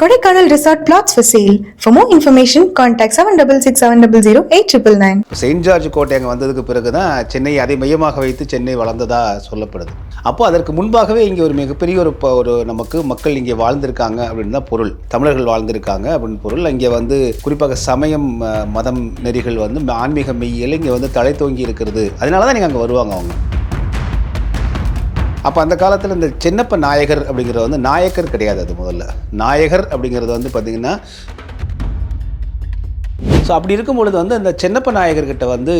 Kodaikanal Resort Plots for sale. For more information, contact 766700 8999. Saint George கோட்டை அங்கே வந்ததுக்கு பிறகு தான் சென்னை அதை மையமாக வைத்து சென்னை வளர்ந்ததாக சொல்லப்படுது. அப்போ அதற்கு முன்பாகவே இங்கே ஒரு மிகப்பெரிய ஒரு ஒரு நமக்கு மக்கள் இங்கே வாழ்ந்திருக்காங்க அப்படின்னு தான் பொருள். தமிழர்கள் வாழ்ந்திருக்காங்க அப்படின்னு பொருள். இங்கே வந்து குறிப்பாக சமயம் மதம் நெறிகள் வந்து ஆன்மீக மெய்யியல் இங்கே வந்து தலை தோங்கி இருக்கிறது. அதனால தான் நீங்கள் அங்கே வருவாங்க அவங்க. அப்போ அந்த காலத்தில் இந்த சின்னப்ப நாயகர் அப்படிங்கிறது வந்து நாயக்கர் கிடையாது அது முதல்ல. நாயகர் அப்படிங்கிறது வந்து பார்த்திங்கன்னா ஸோ அப்படி இருக்கும் பொழுது வந்து அந்த சின்னப்ப நாயகர்கிட்ட வந்து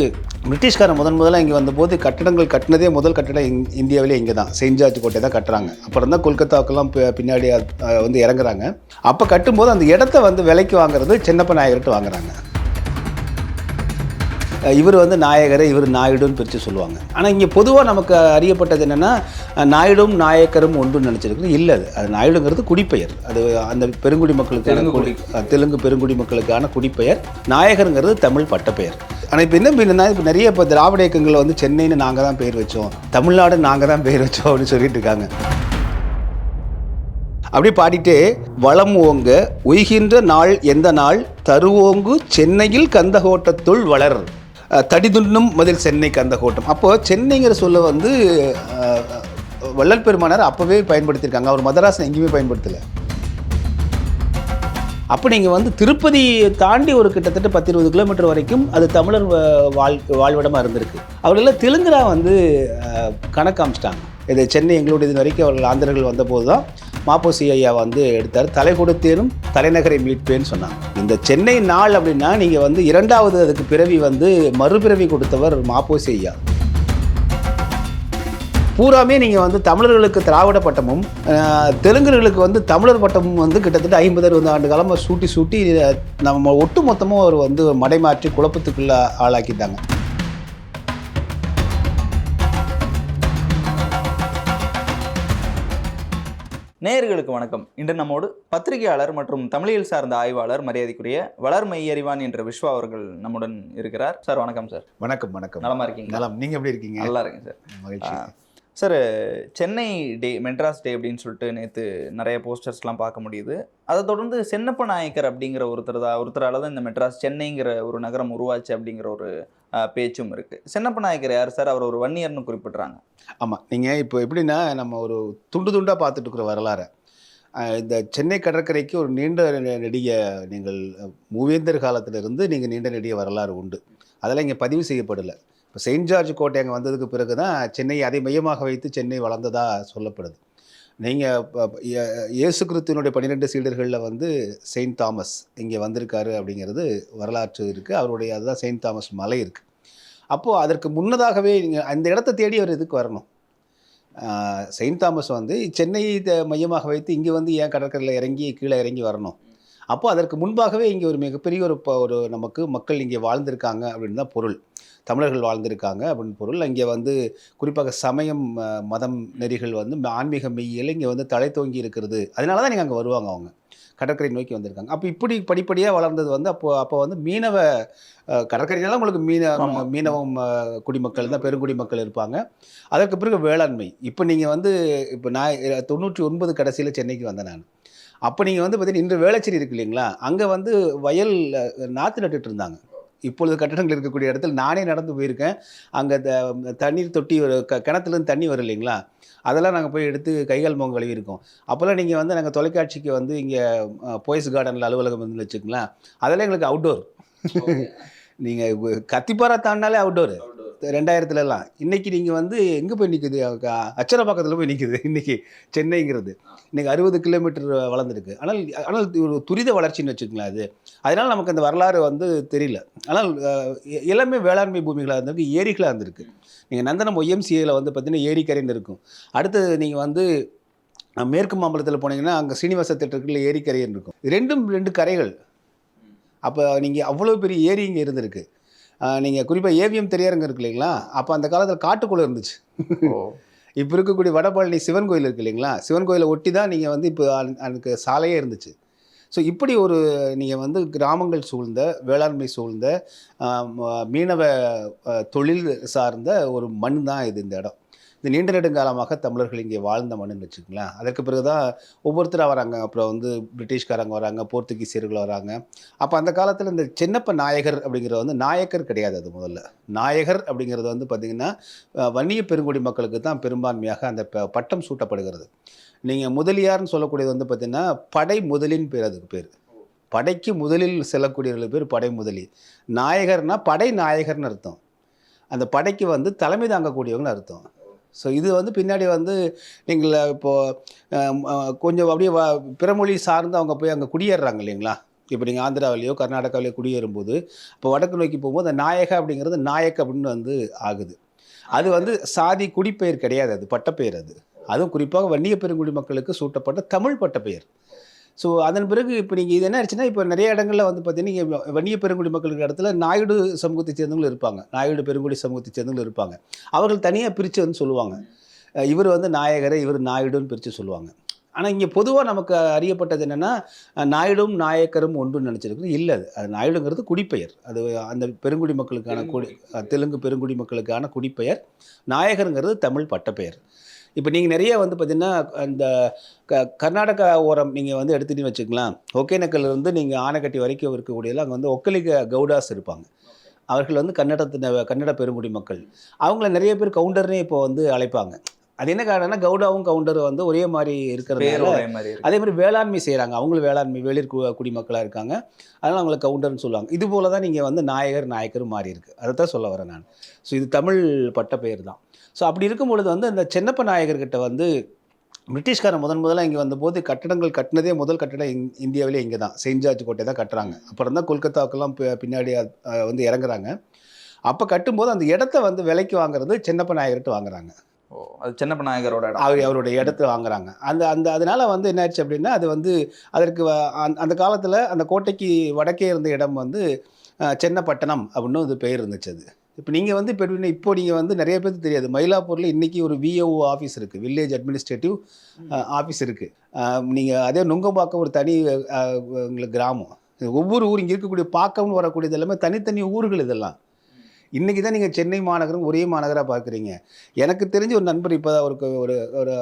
பிரிட்டிஷ்காரன் முதன் முதலாக இங்கே வந்தபோது கட்டடங்கள் கட்டினதே முதல் கட்டடம் இந் இந்தியாவிலே இங்கே தான் செயின்ட் ஜார்ஜ் கோட்டை தான் கட்டுறாங்க. அப்புறம் தான் கொல்கத்தாவுக்கெல்லாம் பின்னாடி வந்து இறங்குறாங்க. அப்போ கட்டும்போது அந்த இடத்த வந்து விலைக்கு வாங்குறது சின்னப்ப நாயகர்கிட்ட வாங்குறாங்க. இவர் வந்து நாயகரை இவர் நாயுடுன்னு பிரித்து சொல்லுவாங்க. ஆனால் இங்கே பொதுவாக நமக்கு அறியப்பட்டது என்னென்னா நாயுடும் நாயக்கரும் ஒன்றுன்னு நினச்சிருக்கு இல்லை அது. அது நாயுடுங்கிறது குடிப்பெயர். அது அந்த பெருங்குடி மக்களுக்கான குடி தெலுங்கு பெருங்குடி மக்களுக்கான குடிப்பெயர். நாயகருங்கிறது தமிழ் பட்டப்பெயர். ஆனால் இப்போ என்ன என்னன்னா இப்போ நிறைய இப்போ திராவிட இயக்கங்களில் வந்து சென்னைன்னு நாங்கள் தான் பேர் வச்சோம். தமிழ்நாடு நாங்கள் தான் பேர் வச்சோம் அப்படின்னு சொல்லிட்டு இருக்காங்க. அப்படி பாடிட்டே வளம் ஓங்க உய்கின்ற நாள் எந்த நாள்? தருவோங்கு சென்னையில் கந்தகோட்டத்துள் வளர். தடிதுண்ணும் சென்னைக்கு சென்னை கந்தகோட்டம் அப்போது சென்னைங்கிற சொல்ல வந்து வள்ளல் பெருமானார் அப்போவே பயன்படுத்தியிருக்காங்க. அவர் மதராசன் எங்கேயுமே பயன்படுத்தலை. அப்போ நீங்கள் வந்து திருப்பதி தாண்டி ஒரு கிட்டத்தட்ட பத்து இருபது கிலோமீட்டர் வரைக்கும் அது தமிழர் வ- வாழ் வாழ்விடமாக இருந்திருக்கு. அவர்களெல்லாம் தெலுங்குரா வந்து அஹ், கணக்கு காமிச்சிட்டாங்க. இது சென்னை எங்களுடைய இது வரைக்கும் அவர்கள் ஆந்திரர்கள் வந்தபோது தான் மாப்போசி ஐயா வந்து எடுத்தார். தலை கொடுத்தேனும் தலைநகரை மீட்பேன்னு சொன்னாங்க. இந்த சென்னை நாள் அப்படின்னா நீங்கள் வந்து இரண்டாவது அதுக்கு பிறவி வந்து மறுபிறவி கொடுத்தவர் மாப்போசி ஐயா. பூராமே நீங்கள் வந்து தமிழர்களுக்கு திராவிட பட்டமும் தெலுங்குகளுக்கு வந்து தமிழர் பட்டமும் வந்து கிட்டத்தட்ட ஐம்பது அறுபது ஆண்டு காலமாக சூட்டி சூட்டி நம்ம ஒட்டு மொத்தமும் அவர் வந்து மடைமாற்றி குழப்பத்துக்குள்ளே ஆளாக்கிட்டாங்க. நேயர்களுக்கு வணக்கம். இன்று நம்மோடு பத்திரிகையாளர் மற்றும் தமிழியல் சார்ந்த ஆய்வாளர் மரியாதைக்குரிய வளர் மையறிவான் என்ற விஸ்வா அவர்கள் நம்முடன் இருக்கிறார். சார் வணக்கம் சார். வணக்கம் வணக்கம். நலமா இருக்கீங்க நலம். நீங்கள் எப்படி இருக்கீங்க? நல்லா இருக்கேன் சார். மகிழ்ச்சி. Sir Chennai day Madras day அப்படின்னு சொல்லிட்டு நேற்று நிறைய போஸ்டர்ஸ்லாம் பார்க்க முடியுது. அதை தொடர்ந்து சென்னப்ப நாயக்கர் அப்படிங்கிற ஒருத்தர் தான் ஒருத்தரால் தான் இந்த மெட்ராஸ் சென்னைங்கிற ஒரு நகரம் உருவாச்சு அப்படிங்கிற ஒரு பேச்சும் இருக்குது சென்னப்ப நாயக்கர் யார் சார் அவர் ஒரு வன்னியர்னு குறிப்பிட்றாங்க. ஆமாம் நீங்கள் இப்போ எப்படின்னா நம்ம ஒரு துண்டு துண்டாக பார்த்துட்டு இருக்கிற வரலாறு. இந்த சென்னை கடற்கரைக்கு ஒரு நீண்ட நெடிய நீங்கள் மூவேந்தர் காலத்திலிருந்து நீங்கள் நீண்ட நெடிய வரலாறு உண்டு. அதெல்லாம் இங்கே பதிவு செய்யப்படலை. இப்போ செயின்ட் ஜார்ஜ் கோட்டை அங்கே வந்ததுக்கு பிறகு தான் சென்னை அதை மையமாக வைத்து சென்னை வளர்ந்ததாக சொல்லப்படுது. நீங்கள் இயேசு கிறிஸ்துவனுடைய பன்னிரெண்டு சீடர்களில் வந்து செயின்ட் தாமஸ் இங்கே வந்திருக்காரு அப்படிங்கிறது வரலாற்று இருக்குது அவருடைய அதுதான் செயின்ட் தாமஸ் மலை இருக்குது அப்போது அதற்கு முன்னதாகவே நீங்கள் அந்த இடத்த தேடி அவர் இதுக்கு வரணும். செயின்ட் தாமஸ் வந்து சென்னை மையமாக வைத்து இங்கே வந்து ஏன் கடற்கரையில் இறங்கி கீழே இறங்கி வரணும்? அப்போ அதற்கு முன்பாகவே இங்கே ஒரு மிகப்பெரிய ஒரு ஒரு நமக்கு மக்கள் இங்கே வாழ்ந்திருக்காங்க அப்படின்னு தான் பொருள். தமிழர்கள் வாழ்ந்திருக்காங்க அப்படின்னு பொருள். இங்கே வந்து குறிப்பாக சமயம் மதம் நெறிகள் வந்து ஆன்மீக மெய்யியல் இங்கே வந்து தலை தோங்கி இருக்கிறது. அதனால தான் நீங்கள் அங்கே வருவாங்க அவங்க. கடற்கரை நோக்கி வந்திருக்காங்க. அப்போ இப்படி படிப்படியாக வளர்ந்தது வந்து அப்போ அப்போ வந்து மீனவ அஹ், கடற்கரைனால உங்களுக்கு மீன. மீனவம் குடிமக்கள் தான் பெருங்குடி மக்கள் இருப்பாங்க. அதற்கு பிறகு வேளாண்மை. இப்போ நீங்கள் வந்து இப்போ நான் தொண்ணூற்றி ஒன்பது கடைசியில் சென்னைக்கு வந்தேன் நான். அப்போ நீங்கள் வந்து பார்த்தீங்கன்னா இன்று வேளச்சேரி இருக்கு இல்லைங்களா? அங்கே வந்து வயல் நாற்று நட்டுட்டு இருந்தாங்க. இப்பொழுது கட்டடங்கள் இருக்கக்கூடிய இடத்துல நானே நடந்து போயிருக்கேன். அங்கே தண்ணீர் தொட்டி ஒரு க கிணத்துலேருந்து தண்ணி வரும் இல்லைங்களா? அதெல்லாம் நாங்கள் போய் எடுத்து கைகால் முகம் கழுவி இருக்கோம் அப்போல்லாம் நீங்கள் வந்து நாங்கள் தொலைக்காட்சிக்கு வந்து இங்கே போய்ஸ் கார்டனில் அலுவலகம் வந்து வச்சுக்கலாம் அதெல்லாம் எங்களுக்கு அவுட்டோர் நீங்கள் கத்திப்பாரா தாண்டினாலே அவுட்டோர் ரெண்டாயிரத்துலலாம். இன்னைக்கு நீங்கள் வந்து எங்கே போய் நிற்குது அச்சரப்பாக்கத்தில் போய் நிற்குது இன்னைக்கு சென்னைங்கிறது. இன்னைக்கு அறுபது கிலோமீட்டர் வளர்ந்துருக்கு. ஆனால் ஆனால் ஒரு துரித வளர்ச்சின்னு வச்சுக்கோங்களேன் அது. அதனால் நமக்கு அந்த வரலாறு வந்து தெரியல. ஆனால் எல்லாமே வேளாண்மை பூமிகளாக இருந்திருக்கு ஏரிகளாக இருந்திருக்கு. நீங்கள் நந்தனம் ஒய்எம்சிஏல வந்து பார்த்தீங்கன்னா ஏரிக்கரைன்னு இருக்கும். அடுத்தது நீங்கள் வந்து மேற்கு மாம்பலத்தில் போனீங்கன்னா அங்கே சீனிவாச திட்டத்தில் ஏரிக்கரைன்னு இருக்கும். ரெண்டும் ரெண்டு கரைகள். அப்போ நீங்கள் அவ்வளோ பெரிய ஏரி இங்கே இருந்திருக்கு. நீங்கள் குறிப்பாக ஏவிஎம் திரையரங்கம் இருக்கு இல்லைங்களா? அப்போ அந்த காலத்தில் காட்டுக்குள்ளே இருந்துச்சு. இப்போ இருக்கக்கூடிய வடபழனி சிவன் கோயில் இருக்கு இல்லைங்களா? சிவன் கோயிலை ஒட்டி தான் நீங்கள் வந்து இப்போ அதுக்கு சாலையே இருந்துச்சு. ஸோ இப்படி ஒரு நீங்கள் வந்து கிராமங்கள் சூழ்ந்த வேளாண்மை சூழ்ந்த மீனவ தொழில் சார்ந்த ஒரு மண் தான் இது இந்த இடம். இந்த நீண்ட நெடுங்காலமாக தமிழர்கள் இங்கே வாழ்ந்த மண்ணுன்னு வச்சுக்கங்களேன். அதற்கு பிறகு தான் ஒவ்வொருத்தராக வராங்க அப்புறம் வந்து பிரிட்டிஷ்காரங்க வராங்க போர்த்துகீசியர்கள் வராங்க. அப்போ அந்த காலத்தில் இந்த சின்னப்ப நாயகர் அப்படிங்கிறது வந்து நாயக்கர் கிடையாது அது முதல்ல. நாயகர் அப்படிங்கிறது வந்து பார்த்திங்கன்னா வன்னிய பெருங்குடி மக்களுக்கு தான் பெரும்பான்மையாக அந்த ப- பட்டம் சூட்டப்படுகிறது. நீங்கள் முதலியார்னு சொல்லக்கூடியது வந்து பார்த்திங்கன்னா படை முதலின் பேர் அதுக்கு பேர். படைக்கு முதலில் செல்லக்கூடியவர்கள் பேர் படை முதலி. நாயகர்னால் படை நாயகர்னு அர்த்தம். அந்த படைக்கு வந்து தலைமை தாங்கக்கூடியவங்கன்னு அர்த்தம். ஸோ இது வந்து பின்னாடி வந்து நீங்கள் இப்போது கொஞ்சம் அப்படியே வ- பிறமொழி சார்ந்து அவங்க போய் அங்கே குடியேறுறாங்க இல்லைங்களா? இப்போ நீங்கள் ஆந்திராவிலேயோ கர்நாடகாவிலேயோ குடியேறும்போது இப்போ வடக்கு நோக்கி போகும்போது அந்த நாயக அப்படிங்கிறது நாயக் அப்படின்னு வந்து ஆகுது. அது வந்து சாதி குடிப்பெயர் கிடையாது அது பட்டப்பெயர் அது. அதுவும் குறிப்பாக வன்னிய பெருங்குடி மக்களுக்கு சூட்டப்பட்ட தமிழ் பட்டப்பெயர். ஸோ அதன் பிறகு இப்போ நீங்கள் இது என்ன ஆச்சுன்னா இப்போ நிறைய இடங்களில் வந்து பார்த்தீங்கன்னா நீங்கள் வன்னிய பெருங்குடி மக்களுக்கு இடத்துல நாயுடு சமூகத்தை சேர்ந்தவங்களும் இருப்பாங்க. நாயுடு பெருங்குடி சமூகத்தை சேர்ந்தவங்களும் இருப்பாங்க. அவர்கள் தனியாக பிரித்து வந்து சொல்லுவாங்க. இவர் வந்து நாயகரை இவர் நாயுடுன்னு பிரித்து சொல்லுவாங்க. ஆனால் இங்கே பொதுவாக நமக்கு அறியப்பட்டது என்னென்னா நாயுடும் நாயக்கரும் ஒன்றுன்னு நினச்சிருக்கு இல்லை அது. அது நாயுடுங்கிறது குடிப்பெயர் அது அந்த பெருங்குடி மக்களுக்கான குடி தெலுங்கு பெருங்குடி மக்களுக்கான குடிப்பெயர் நாயகருங்கிறது தமிழ் பட்டப்பெயர். இப்போ நீங்கள் நிறைய வந்து பார்த்தீங்கன்னா அந்த க கர்நாடகா ஓரம் நீங்கள் வந்து எடுத்துகிட்டு வச்சுக்கலாம் ஒகேனக்கல் இருந்து நீங்கள் ஆனைக்கட்டி வரைக்கும் இருக்கக்கூடியதில் அங்கே வந்து ஒக்கலிக கவுடாஸ் இருப்பாங்க. அவர்கள் வந்து கன்னடத்தின கன்னட பெருங்குடி மக்கள். அவங்கள நிறைய பேர் கவுண்டர்னே இப்போ வந்து அழைப்பாங்க. அது என்ன காரணம்னா கவுடாவும் கவுண்டரும் வந்து ஒரே மாதிரி பேர் இருக்கிறதுனால ஒரே மாதிரி இருக்கு. அதே மாதிரி வேளாண்மை செய்கிறாங்க அவங்களும் வேளாண்மை வேளிர் குடிமக்களாக இருக்காங்க. அதனால் அவங்கள கவுண்டர்னு சொல்லுவாங்க. இது போல தான் நீங்கள் வந்து நாயகர் நாயக்கரும் மாறி இருக்கு அதை தான் சொல்ல வரேன் நான். ஸோ இது தமிழ் பட்ட பெயர் தான். ஸோ அப்படி இருக்கும் பொழுது வந்து அந்த சின்னப்ப நாயகர்கிட்ட வந்து பிரிட்டிஷ்காரன் முதன் முதல்ல இங்கே வந்தபோது கட்டடங்கள் கட்டினதே முதல் கட்டடம் இந் இந்தியாவிலே இங்கே தான். செயின்ட் ஜார்ஜ் கோட்டை தான் கட்டுறாங்க. அப்புறம் தான் கொல்கத்தாவுக்கெல்லாம் பின்னாடி வந்து இறங்குறாங்க. அப்போ கட்டும்போது அந்த இடத்த வந்து விலைக்கு வாங்குறது சின்னப்ப நாயகர்கிட்ட வாங்குறாங்க. ஓ அது சின்னப்ப நாயகரோட அவர் அவருடைய இடத்த வாங்குறாங்க. அந்த அந்த அதனால வந்து என்னாச்சு அப்படின்னா அது வந்து அதற்கு வ- அந்த- அந்த காலத்தில் அந்த கோட்டைக்கு வடக்கே இருந்த இடம் வந்து சென்னப்பட்டணம் அப்படின்னு ஒரு பெயர் இருந்துச்சு அது. இப்போ நீங்கள் வந்து இப்போ இப்போ நீங்கள் வந்து நிறைய பேருக்கு தெரியாது. மயிலாப்பூரில் இன்றைக்கி ஒரு விஓ ஆஃபீஸ் இருக்குது வில்லேஜ் அட்மினிஸ்ட்ரேட்டிவ் ஆஃபீஸ் இருக்குது நீங்கள் அதே நுங்கம்பாக்கம் ஒரு தனி அஹ், உங்களுக்கு கிராமம். ஒவ்வொரு ஊர் இங்கே இருக்கக்கூடிய பாக்கம்னு வரக்கூடியது எல்லாமே தனித்தனி ஊர்கள் இதெல்லாம். இன்றைக்கி தான் நீங்கள் சென்னை மாநகரம் ஒரே மாநகராக பார்க்குறீங்க எனக்கு தெரிஞ்ச ஒரு நண்பர் இப்போ அவருக்கு ஒரு ஒரு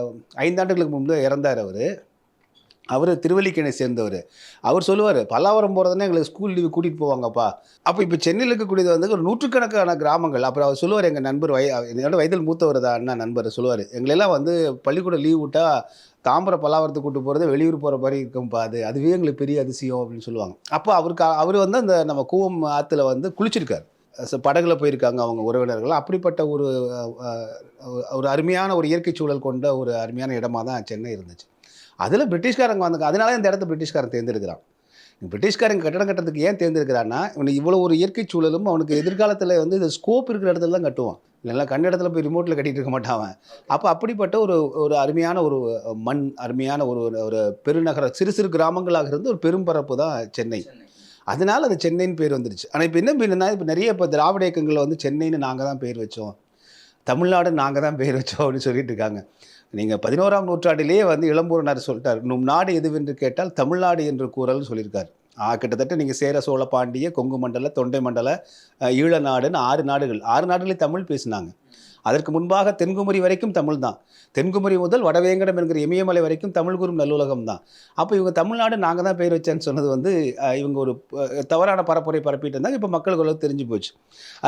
ஐந்தாண்டுகளுக்கு முன்பு இறந்தார் அவர். அவர் திருவல்லிக்கணை சேர்ந்தவர். அவர் சொல்லுவார் பல்லாவரம் போகிறதுனா எங்களுக்கு ஸ்கூல் லீவு கூட்டிகிட்டு போவாங்கப்பா. அப்போ இப்போ சென்னையில் இருக்கக்கூடியது வந்து ஒரு நூற்றுக்கணக்கான கிராமங்கள். அப்புறம் அவர் சொல்லுவார் எங்கள் நண்பர் வய என்னோட வயதில் மூத்தவர் தான் அண்ணா நண்பர் சொல்லுவார் எங்களெல்லாம் வந்து பள்ளிக்கூடம் லீவ் விட்டால் தாம்பரம் பல்லாவரத்துக்கு கூட்டு போகிறது வெளியூர் போகிற மாதிரி இருக்கும்ப்பா அது. அதுவே எங்களுக்கு பெரிய அதிசயம் அப்படின்னு சொல்லுவாங்க. அப்போ அவருக்கு அவர் வந்து அந்த நம்ம கூவம் ஆற்றுல வந்து குளிச்சிருக்காரு. படகுல போயிருக்காங்க அவங்க உறவினர்கள். அப்படிப்பட்ட ஒரு ஒரு அருமையான ஒரு இயற்கை சூழல் கொண்ட ஒரு அருமையான இடமா தான் சென்னை இருந்துச்சு. அதில் பிரிட்டிஷ்காரங்க வந்தாங்க அதனால இந்த இடத்த பிரிட்டிஷ்காரன் தேர்ந்தெடுக்கிறான். பிரிட்டிஷ்காரங்க கட்டடம் கட்டுறதுக்கு ஏன் தேர்ந்தெடுக்கிறான்னா இவனுக்கு இவ்வளோ ஒரு இயற்கை சூழலும் அவனுக்கு எதிர்காலத்தில் வந்து இந்த ஸ்கோப் இருக்கிற இடத்துல தான் கட்டுவான். இல்லைன்னா கண்ட இடத்துல போய் ரிமோட்டில் கட்டிகிட்டு இருக்க மாட்டான் அவன். அப்போ அப்படிப்பட்ட ஒரு ஒரு அருமையான ஒரு மண் அருமையான ஒரு ஒரு பெருநகர சிறு சிறு கிராமங்களாக இருந்து ஒரு பெரும்பரப்பு தான் சென்னை. அதனால் அது சென்னைன்னு பேர் வந்துருச்சு. ஆனால் இப்போ என்ன என்னன்னா இப்போ நிறைய இப்போ திராவிட இயக்கங்களில் வந்து சென்னைன்னு நாங்கள் தான் பேர் வச்சோம். தமிழ்நாடு நாங்கள் தான் பேர் வச்சோம் அப்படின்னு சொல்லிட்டு இருக்காங்க. நீங்கள் பதினோராம் நூற்றாண்டிலேயே வந்து இளம்பூரனார் சொல்லிட்டார். நும் நாடு எதுவென்று கேட்டால் தமிழ்நாடு என்று கூறல்னு சொல்லியிருக்காரு. கிட்டத்தட்ட நீங்கள் சேர சோழ பாண்டிய கொங்கு மண்டல தொண்டை மண்டல ஈழ நாடுன்னு ஆறு நாடுகள். ஆறு நாடுகளே தமிழ் பேசினாங்க. அதற்கு முன்பாக தென்குமரி வரைக்கும் தமிழ் தான். தென்குமரி முதல் வடவேங்கடம் என்கிற இமயமலை வரைக்கும் தமிழ் கூறும் நல்லுலகம் தான். அப்போ இவங்க தமிழ்நாடு நாங்கள் தான் பேர் வச்சேன்னு சொன்னது வந்து இவங்க ஒரு தவறான பரப்புரை பரப்பிட்டு இருந்தாங்க. இப்போ மக்களுக்கு அளவு தெரிஞ்சு போச்சு.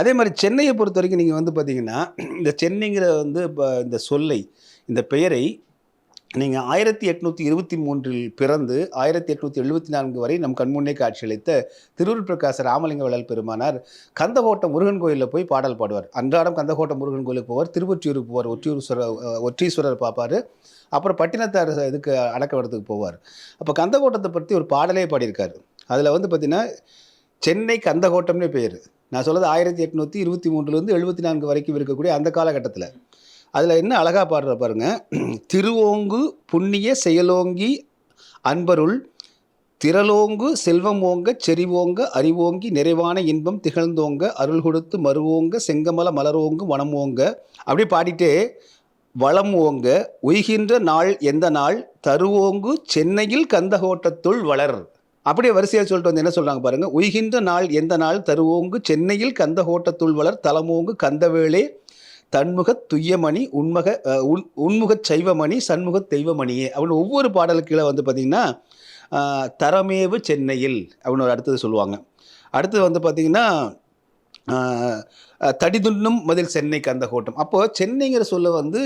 அதே மாதிரி சென்னையை பொறுத்த வரைக்கும் நீங்கள் வந்து பார்த்தீங்கன்னா இந்த சென்னைங்கிற வந்து இப்போ இந்த சொல்லை இந்த பெயரை நீங்கள் ஆயிரத்தி எட்நூற்றி இருபத்தி மூன்றில் பிறந்து ஆயிரத்தி எட்நூற்றி எழுபத்தி நான்கு வரை நம் கண்முன்னே காட்சியளித்த திருவூர் பிரகாச ராமலிங்க வள்ளல் பெருமானார் கந்தகோட்டம் முருகன் கோயிலில் போய் பாடல் பாடுவார். அன்றாடம் கந்தகோட்டம் முருகன் கோயிலுக்கு போவார் திருவொற்றியூருக்கு போவார் ஒற்றியூர் ஒற்றீஸ்வரர் பார்ப்பார் அப்புறம் பட்டினத்தார் இதுக்கு அடக்கவரத்துக்கு போவார். அப்போ கந்தகோட்டத்தை பற்றி ஒரு பாடலே பாடியிருக்கார். அதில் வந்து பார்த்திங்கன்னா சென்னை கந்தகோட்டம்னே பேர். நான் சொல்கிறது ஆயிரத்தி எட்நூற்றி இருபத்தி மூன்றுலேருந்து எழுபத்தி நான்கு வரைக்கும் இருக்கக்கூடிய அந்த காலகட்டத்தில். அதில் என்ன அழகாக பாடுற பாருங்க. திருவோங்கு புண்ணிய செயலோங்கி அன்பருள் திரளோங்கு செல்வம் ஓங்க செறிவோங்க அறிவோங்கி நிறைவான இன்பம் திகழ்ந்தோங்க அருள் கொடுத்து மறுவோங்க செங்கமல மலரோங்கு வனம் ஓங்க. அப்படியே பாடிட்டு வளம் ஓங்க உய்கின்ற நாள் எந்த நாள்? தருவோங்கு சென்னையில் கந்தகோட்டத்துள் வளர். அப்படியே வரிசையாக சொல்லிட்டு வந்து என்ன சொல்கிறாங்க பாருங்கள் உய்கின்ற நாள் எந்த நாள்? தருவோங்கு சென்னையில் கந்தகோட்டத்துள் வளர் தலமோங்கு கந்தவேளே தன்முக துய்யமணி உண்மக உன் உன்முகச் சைவமணி சண்முகத் தெய்வமணியே அப்படின்னு ஒவ்வொரு பாடலுக்கு கீழே வந்து பார்த்திங்கன்னா தரமேவு சென்னையில் அப்படின்னு ஒரு அடுத்தது சொல்லுவாங்க. அடுத்தது வந்து பார்த்திங்கன்னா தடிதுண்ணும் மதில் சென்னை கந்த கோட்டம். அப்போது சென்னைங்கிற சொல்ல வந்து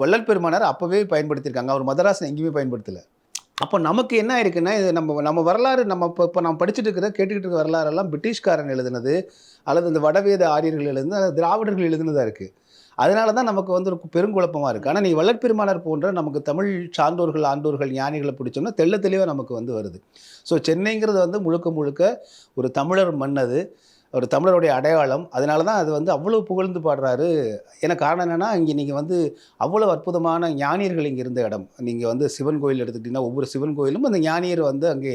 வள்ளல் பெருமானார் அப்போவே பயன்படுத்தியிருக்காங்க. அவர் மதராசன் எங்கேயுமே பயன்படுத்தலை. அப்போ நமக்கு என்ன ஆயிருக்குன்னா இது நம்ம நம்ம வரலாறு நம்ம இப்போ இப்போ நம்ம படிச்சுட்டு இருக்கிற கேட்டுக்கிட்டு இருக்க வரலாறெல்லாம் பிரிட்டிஷ்காரன் எழுதுனது அல்லது இந்த வடவேத ஆரியர்கள் எழுதுனது அல்லது திராவிடர்கள் எழுதுனதாக இருக்குது அதனால தான் நமக்கு வந்து ஒரு பெருங்குழப்பமாக இருக்குது ஆனால் நீ வளர்ப்பெருமானர் போன்ற நமக்கு தமிழ் சான்றோர்கள் ஆண்டோர்கள் ஞானிகளை பிடிச்சோம்னா தெள்ள தெளிவாக நமக்கு வந்து வருது. ஸோ சென்னைங்கிறது வந்து முழுக்க முழுக்க ஒரு தமிழர் மண் அது ஒரு தமிழருடைய அடையாளம். அதனால தான் அது வந்து அவ்வளோ புகழ்ந்து பாடுறாரு. ஏன்னா காரணம் என்னென்னா இங்கே நீங்கள் வந்து அவ்வளோ அற்புதமான ஞானியர்கள் இங்கே இருந்த இடம். நீங்கள் வந்து சிவன் கோயில் எடுத்துக்கிட்டிங்கன்னா ஒவ்வொரு சிவன் கோயிலும் அந்த ஞானியர் வந்து அங்கே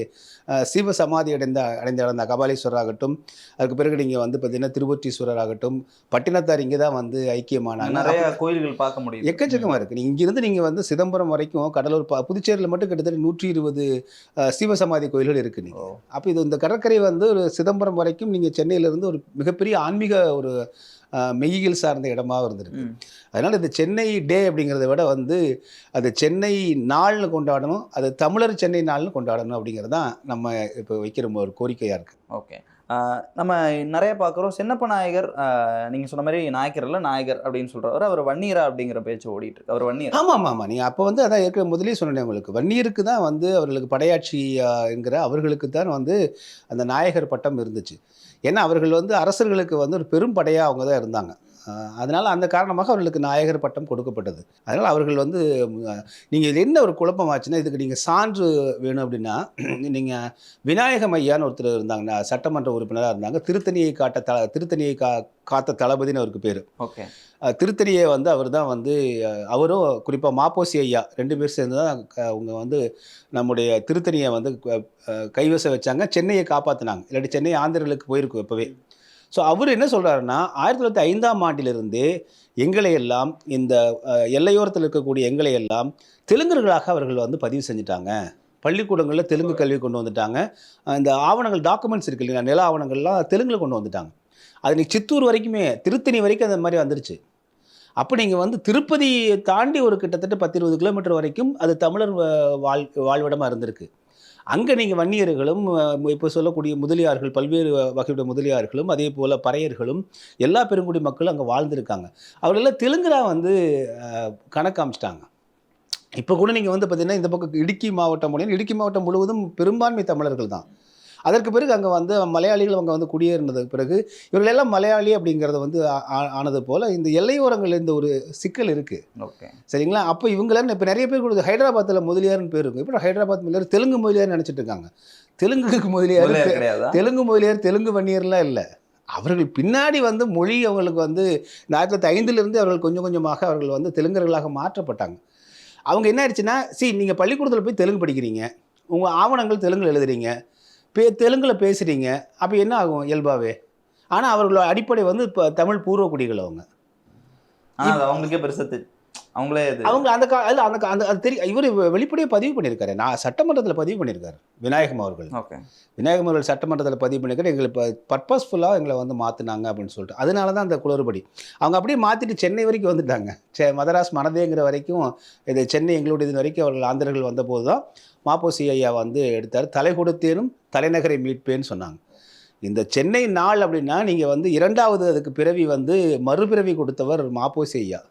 சிவ சமாதி அடைந்த அடைந்த இடம் தான். கபாலீஸ்வரர் ஆகட்டும் அதுக்கு பிறகு நீங்கள் வந்து பார்த்தீங்கன்னா திருவொற்றீஸ்வரர் ஆகட்டும் பட்டினத்தார் இங்கே தான் வந்து ஐக்கியமானாங்க. நிறைய கோயில்கள் பார்க்க முடியும் எக்கச்சக்கமாக இருக்குது இங்கிருந்து நீங்கள் வந்து சிதம்பரம் வரைக்கும் கடலூர் ப- புதுச்சேரியில் மட்டும் கிட்டத்தட்ட நூற்றி இருபது சிவசமாதி கோயில்கள் இருக்குது நீங்கள். அப்போ இது இந்த கடற்கரை வந்து ஒரு சிதம்பரம் வரைக்கும் நீங்கள் சென்னையிலேருந்து ஒரு மிகப்பெரிய ஆன்மீக ஒரு மெய்யியல் சார்ந்த இடமாக இருந்திருக்கு. அதனால் இந்த சென்னை டே அப்படிங்கிறத விட வந்து அது சென்னை நாள்னு கொண்டாடணும் அது தமிழர் சென்னை நாள்னு கொண்டாடணும் அப்படிங்கிறது தான் நம்ம இப்போ வைக்கிற ஒரு கோரிக்கையாக இருக்குது ஓகே. நம்ம நிறைய பார்க்குறோம். சின்னப்ப நாயகர் நீங்கள் சொன்ன மாதிரி நாயக்கர் இல்லை நாயகர் அப்படின்னு சொல்கிறவர் அவர் வன்னியரா அப்படிங்கிற பேச்சு ஓடிட்டு அவர் வன்னியர். ஆமாம் ஆமாம் ஆமாம் நீங்கள் அப்போ வந்து அதான் ஏற்கனவே முதலே சொன்னேன் உங்களுக்கு. வன்னியருக்கு தான் வந்து அவர்களுக்கு படையாட்சி என்கிற அவர்களுக்கு தான் வந்து அந்த நாயகர் பட்டம் இருந்துச்சு. ஏன்னா அவர்கள் வந்து அரசர்களுக்கு வந்து ஒரு பெரும் படையாக அவங்க தான் இருந்தாங்க. அதனால அந்த காரணமாக அவர்களுக்கு நாயகர் பட்டம் கொடுக்கப்பட்டது. அதனால் அவர்கள் வந்து நீங்கள் இது என்ன ஒரு குழப்பமாச்சுன்னா இதுக்கு நீங்கள் சான்று வேணும் அப்படின்னா நீங்கள் விநாயகம் ஐயான்னு ஒருத்தர் இருந்தாங்க நா- சட்டமன்ற உறுப்பினராக இருந்தாங்க. திருத்தணியை காட்ட த திருத்தணியை கா காத்த தளபதின்னு அவருக்கு பேர். ஓகே. திருத்தணியை வந்து அவர் தான் வந்து அவரும் குறிப்பாக மாப்போசி ஐயா ரெண்டு பேர் சேர்ந்து தான் அவங்க வந்து நம்முடைய திருத்தணியை வந்து க- அஹ் கைவசம் வச்சாங்க. சென்னையை காப்பாற்றினாங்க இல்லாட்டி சென்னை ஆந்திரர்களுக்கு போயிருக்கும் இப்போவே ஸோ அவர் என்ன சொல்கிறாருன்னா ஆயிரத்தி தொள்ளாயிரத்தி ஐந்தாம் ஆண்டிலிருந்து எங்களை எல்லாம் இந்த எல்லையோரத்தில் இருக்கக்கூடிய எங்களை எல்லாம் தெலுங்கர்களாக அவர்கள் வந்து பதிவு செஞ்சுட்டாங்க. பள்ளிக்கூடங்களில் தெலுங்கு கல்வி கொண்டு வந்துட்டாங்க. இந்த ஆவணங்கள் டாக்குமெண்ட்ஸ் இருக்கு இல்லைங்களா நில ஆவணங்கள்லாம் தெலுங்கில் கொண்டு வந்துட்டாங்க. அது நீ சித்தூர் வரைக்குமே திருத்தணி வரைக்கும் அந்த மாதிரி வந்துருச்சு. அப்போ நீங்கள் வந்து திருப்பதி தாண்டி ஒரு கிட்டத்தட்ட பத்து இருபது கிலோமீட்டர் வரைக்கும் அது தமிழர் வாழ் வாழ்விடமாக இருந்திருக்கு. அங்கே நீங்கள் வன்னியர்களும் இப்போ சொல்லக்கூடிய முதலியார்கள் பல்வேறு வகையுடைய முதலியார்களும் அதே போல் பறையர்களும் எல்லா பெருங்குடி மக்களும் அங்கே வாழ்ந்திருக்காங்க. அவர்களெல்லாம் தெலுங்குரா வந்து அஹ், கணக்கு காமிச்சிட்டாங்க இப்போ கூட நீங்கள் வந்து பார்த்தீங்கன்னா இந்த பக்கம் இடுக்கி மாவட்டம் முடியும் இடுக்கி மாவட்டம் முழுவதும் பெரும்பான்மை தமிழர்கள் தான். அதற்கு பிறகு அங்கே வந்து மலையாளிகள் அங்கே வந்து குடியேறினதுக்கு பிறகு இவர்கள் எல்லாம் மலையாளி அப்படிங்கிறத வந்து ஆனது போல் இந்த எல்லையோரங்களில் இந்த ஒரு சிக்கல் இருக்குது ஓகே. சரிங்களா? அப்போ இவங்களாம் இப்போ நிறைய பேர் கொடுத்து ஹைதராபாத்தில் முதலியார்னு பேர் இருக்கும் இப்போ ஹைதராபாத் முதலியார்? தெலுங்கு முதலியார் நினச்சிட்டு இருக்காங்க. தெலுங்குக்கு முதலியார் தெலுங்கு முதலியார் தெலுங்கு வன்னியர்லாம் இல்லை. அவர்கள் பின்னாடி வந்து மொழி அவங்களுக்கு வந்து இந்த ஆயிரத்தி தொள்ளாயிரத்தி ஐந்துலேருந்து அவர்கள் கொஞ்சம் கொஞ்சமாக அவர்கள் வந்து தெலுங்கர்களாக மாற்றப்பட்டாங்க. அவங்க என்ன ஆயிடுச்சுன்னா சி நீங்கள் பள்ளிக்கூடத்தில் போய் தெலுங்கு படிக்கிறீங்க. உங்கள் ஆவணங்கள் தெலுங்குல எழுதுறீங்க. பே தெலுங்கில் பேசுகிறீங்க அப்போ என்ன ஆகும் இயல்பாகவே ஆனால் அவர்களோட அடிப்படை வந்து இப்போ தமிழ் பூர்வக்குடிகள் அவங்க. அவங்களுக்கே பெருசா அவங்களே அவங்க அந்த கா அதில் அந்த அந்த அது தெரியும் இவர் வெளிப்படையாக பதிவு பண்ணியிருக்காரு நான் சட்டமன்றத்தில் பதிவு பண்ணியிருக்காரு விநாயகம் அவர்கள். ஓகே. விநாயகம் அவர்கள் சட்டமன்றத்தில் பதிவு பண்ணியிருக்காரு எங்களை இப்போ பர்பஸ்ஃபுல்லாக எங்களை வந்து மாற்றினாங்க அப்படின்னு சொல்லிட்டு. அதனால தான் அந்த குளறுபடி. அவங்க அப்படியே மாற்றிட்டு சென்னை வரைக்கும் வந்துட்டாங்க. செ மதராஸ் மனதேங்கிற வரைக்கும் இது சென்னை எங்களுடைய இது வரைக்கும் அவர்கள் ஆந்திரர்கள் வந்தபோது தான் மாப்போசி ஐயா வந்து எடுத்தார். தலை கொடுத்தேனும் தலைநகரை மீட்பேன்னு சொன்னாங்க. இந்த சென்னை நாள் அப்படின்னா நீங்கள் வந்து இரண்டாவது அதுக்கு பிறவி வந்து மறுபிறவி கொடுத்தவர் மாப்போசி ஐயா.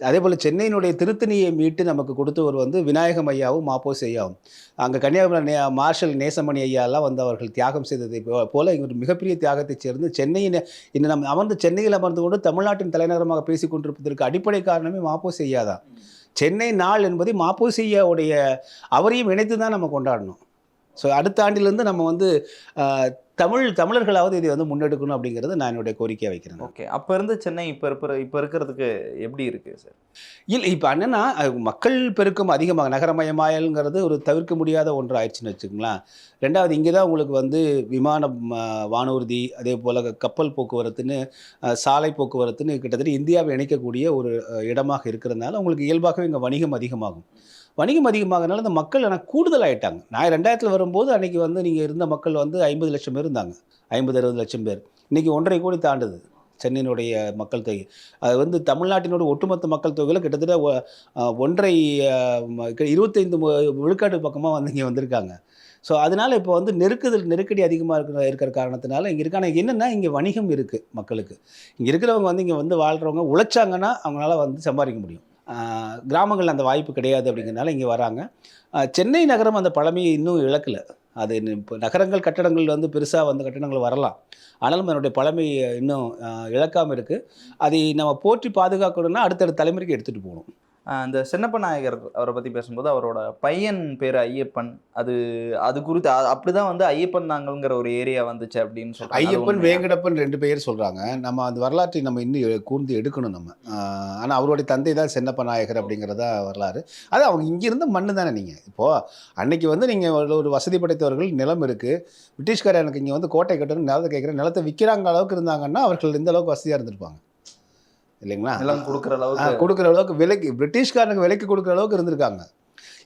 அதே போல் சென்னையினுடைய திருத்தணியை மீட்டு நமக்கு கொடுத்தவர் வந்து விநாயகம் ஐயாவும் மாப்போசி ஐயாவும் அங்கே கன்னியாகுமரி நே மார்ஷல் நேசமணி ஐயாலாம் வந்து அவர்கள் தியாகம் செய்ததை போ- போல இவர் மிகப்பெரிய தியாகத்தை சேர்ந்து சென்னையின் இன்னும் நம்ம அமர்ந்து சென்னையில் அமர்ந்து கொண்டு தமிழ்நாட்டின் தலைநகரமாக பேசிக்கொண்டிருப்பதற்கு அடிப்படை காரணமே மாப்போ ஐயா தான். சென்னை நாள் என்பதை மாப்போசி ஐயாவுடைய அவரையும் இணைத்து தான் நம்ம கொண்டாடணும். ஸோ அடுத்த ஆண்டிலேருந்து நம்ம வந்து தமிழ் தமிழர்களாவது இதை வந்து முன்னெடுக்கணும் அப்படிங்கிறது நான் என்னுடைய கோரிக்கையை வைக்கிறேன். ஓகே. அப்ப இருந்து சென்னை இப்ப இருப்ப இப்ப இருக்கிறதுக்கு எப்படி இருக்கு சார்? இல்லை இப்போ என்னன்னா மக்கள் பெருக்கம் அதிகமாக நகரமயமாயல்ங்கிறது ஒரு தவிர்க்க முடியாத ஒன்று ஆயிடுச்சுன்னு வச்சுக்கோங்களேன். ரெண்டாவது இங்கே தான் உங்களுக்கு வந்து விமானம் வானூர்தி அதே போல் கப்பல் போக்குவரத்துன்னு சாலை போக்குவரத்துன்னு கிட்டத்தட்ட இந்தியாவை இணைக்கக்கூடிய ஒரு இடமாக இருக்கிறதுனால உங்களுக்கு இயல்பாகவே இங்கே வணிகம் அதிகமாகும். வணிகம் அதிகமாகனால இந்த மக்கள் ஆனால் கூடுதலாயிட்டாங்க. நான் ரெண்டாயிரத்தில் வரும்போது அன்றைக்கி வந்து நீங்கள் இருந்த மக்கள் வந்து ஐம்பது லட்சம் பேர் இருந்தாங்க. ஐம்பது அறுபது லட்சம் பேர். இன்னைக்கு ஒன்றரை கோடி தாண்டுது சென்னையினுடைய மக்கள் தொகை. அது வந்து தமிழ்நாட்டினோட ஒட்டுமொத்த மக்கள் தொகையில் கிட்டத்தட்ட ஒன்றை ஒன்றரை இருபத்தைந்து மு- பக்கமாக வந்து இங்கே வந்திருக்காங்க. ஸோ அதனால இப்போ வந்து நெருக்குதல் நெருக்கடி அதிகமாக இருக்கிற இருக்கிற காரணத்தினால இங்கே இருக்கான என்னென்னா இங்கே வணிகம் இருக்குது மக்களுக்கு. இங்கே இருக்கிறவங்க வந்து இங்கே வந்து வாழ்கிறவங்க உழைச்சாங்கன்னா அவங்களால வந்து சம்பாதிக்க முடியும். கிராமங்களில் அந்த வாய்ப்பு கிடையாது அப்படிங்கிறனால இங்கே வராங்க. சென்னை நகரம் அந்த பழமையை இன்னும் இழக்கலை. அது இப்போ நகரங்கள் கட்டடங்கள் வந்து பெருசாக வந்து கட்டடங்கள் வரலாம். ஆனாலும் அதனுடைய பழமை இன்னும் இழக்காமல் இருக்குது அதை நம்ம போற்றி பாதுகாக்கணும்னா அடுத்தடுத்த தலைமுறைக்கு எடுத்துகிட்டு போகணும். இந்த சென்னப்ப நாயகர் அவரை பற்றி பேசும்போது அவரோட பையன் பேர் ஐயப்பன். அது அது குறித்து அப்படிதான் வந்து ஐயப்பன் நாங்கள்ங்கிற ஒரு ஏரியா வந்துச்சு அப்படின்னு அது ஐயப்பன்? வேங்கடப்பன் ரெண்டு பேர் சொல்கிறாங்க நம்ம அந்த வரலாற்றை நம்ம இன்னும் கூர்ந்து எடுக்கணும் நம்ம. ஆனால் அவருடைய தந்தை தான் சென்னப்ப நாயகர் அப்படிங்கிறதா வரலாறு. அது அவங்க இங்கிருந்த மண்ணு தானே நீங்கள் இப்போது அன்னைக்கு வந்து நீங்கள் ஒரு வசதி படைத்தவர்கள் நிலம் இருக்குது பிரிட்டிஷ்காரர் எனக்கு இங்கே வந்து கோட்டை கட்டணும் நிலத்தை கேட்குறேன் நிலத்தை விற்கிறாங்க அளவுக்கு இருந்தாங்கன்னா அவர்கள் இந்த அளவுக்கு வசதியாக இருந்திருப்பாங்க. இல்லைங்களா? நிலம் கொடுக்குற அளவுக்கு. கொடுக்குற அளவுக்கு விலைக்கு பிரிட்டிஷ்காரனுக்கு விலைக்கு கொடுக்குற அளவுக்கு இருந்திருக்காங்க.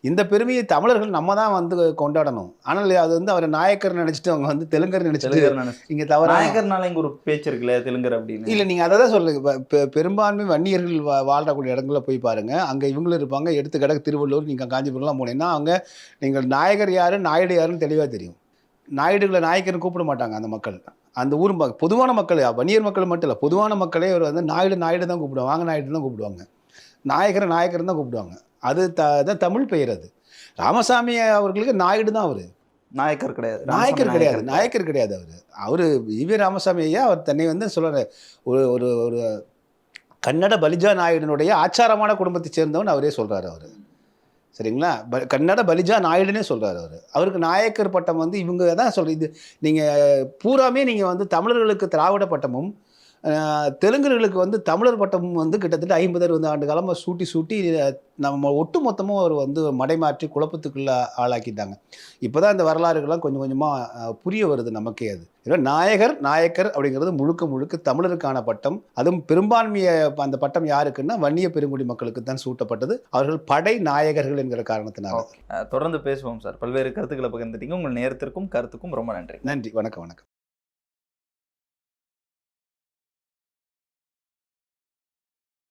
இந்த பெருமையை தமிழர்கள் நம்ம தான் வந்து கொண்டாடணும். ஆனால் அது வந்து அவர் நாயக்கர் நினைச்சிட்டு அவங்க வந்து தெலுங்கர் நினைச்சிட்டு இங்க தவறா நாயகர்னால இங்க ஒரு பேச்சு இருக்குல்ல தெலுங்கர் அப்படின்னு. இல்ல நீங்க அதை தான் சொல்லுங்க. பெரும்பான்மை வன்னியர்கள் வா- வாழ்றக்கூடிய இடங்களில் போய் பாருங்க. அங்க இவங்களும் இருப்பாங்க. எடுத்துக்கிடக்கு திருவள்ளூர் நீங்க காஞ்சிபுரம்லாம் போனீங்கன்னா அங்க நீங்கள் நாயகர் யாரு நாயுடு யாருன்னு தெளிவா தெரியும். நாயுடுகளை நாயக்கர்னு கூப்பிட மாட்டாங்க அந்த மக்கள். அந்த ஊர் மக் பொதுவான மக்கள் வன்னியர் மக்கள் மட்டும் இல்லை பொதுவான மக்களே அவர் வந்து நாயுடு நாயுடு தான் கூப்பிடுவாங்க வாங்க நாயுடு தான் கூப்பிடுவாங்க. நாயகரை நாயக்கர் தான் கூப்பிடுவாங்க. அது த அதான் தமிழ் பெயர் அது. ராமசாமி அவர்களுக்கு நாயுடு தான் அவர். நாயக்கர் கிடையாது. நாயக்கர் கிடையாது நாயக்கர் கிடையாது அவர். அவர் ஈவி ராமசாமி ஐயா அவர் தன்னை வந்து சொல்ற ஒரு ஒரு ஒரு கன்னட பலிஜா நாயுடனுடைய ஆச்சாரமான குடும்பத்தை சேர்ந்தவன் அவரே சொல்றாரு அவர். சரிங்களா? ப கன்னட பலிஜா நாயுடுனே சொல்கிறார் அவர். அவருக்கு நாயக்கர் பட்டம் வந்து இவங்க தான் சொல்ற இது நீங்கள் பூராமே நீங்கள் வந்து தமிழர்களுக்கு திராவிட பட்டமும் அஹ், தெலுங்கர்களுக்கு வந்து தமிழர் பட்டமும் வந்து கிட்டத்தட்ட ஐம்பது அறுபது ஆண்டு காலமாக சூட்டி சூட்டி நம்ம ஒட்டு மொத்தமும் அவர் வந்து மடைமாற்றி குழப்பத்துக்குள்ள ஆளாக்கிட்டாங்க. இப்போ தான் இந்த வரலாறுகள்லாம் கொஞ்சம் கொஞ்சமாக புரிய வருது நமக்கே அது. ஏன்னா நாயகர் நாயக்கர் அப்படிங்கிறது முழுக்க முழுக்க தமிழருக்கான பட்டம். அதுவும் பெரும்பான்மைய அந்த பட்டம் யாருக்குன்னா வன்னிய பெருங்குடி மக்களுக்கு தான் சூட்டப்பட்டது. அவர்கள் படை நாயகர்கள் என்கிற காரணத்தினால. தொடர்ந்து பேசுவோம் சார். பல்வேறு கருத்துக்களை பகிர்ந்துட்டீங்க. உங்கள் நேரத்திற்கும் கருத்துக்கும் ரொம்ப நன்றி. நன்றி. வணக்கம் வணக்கம்.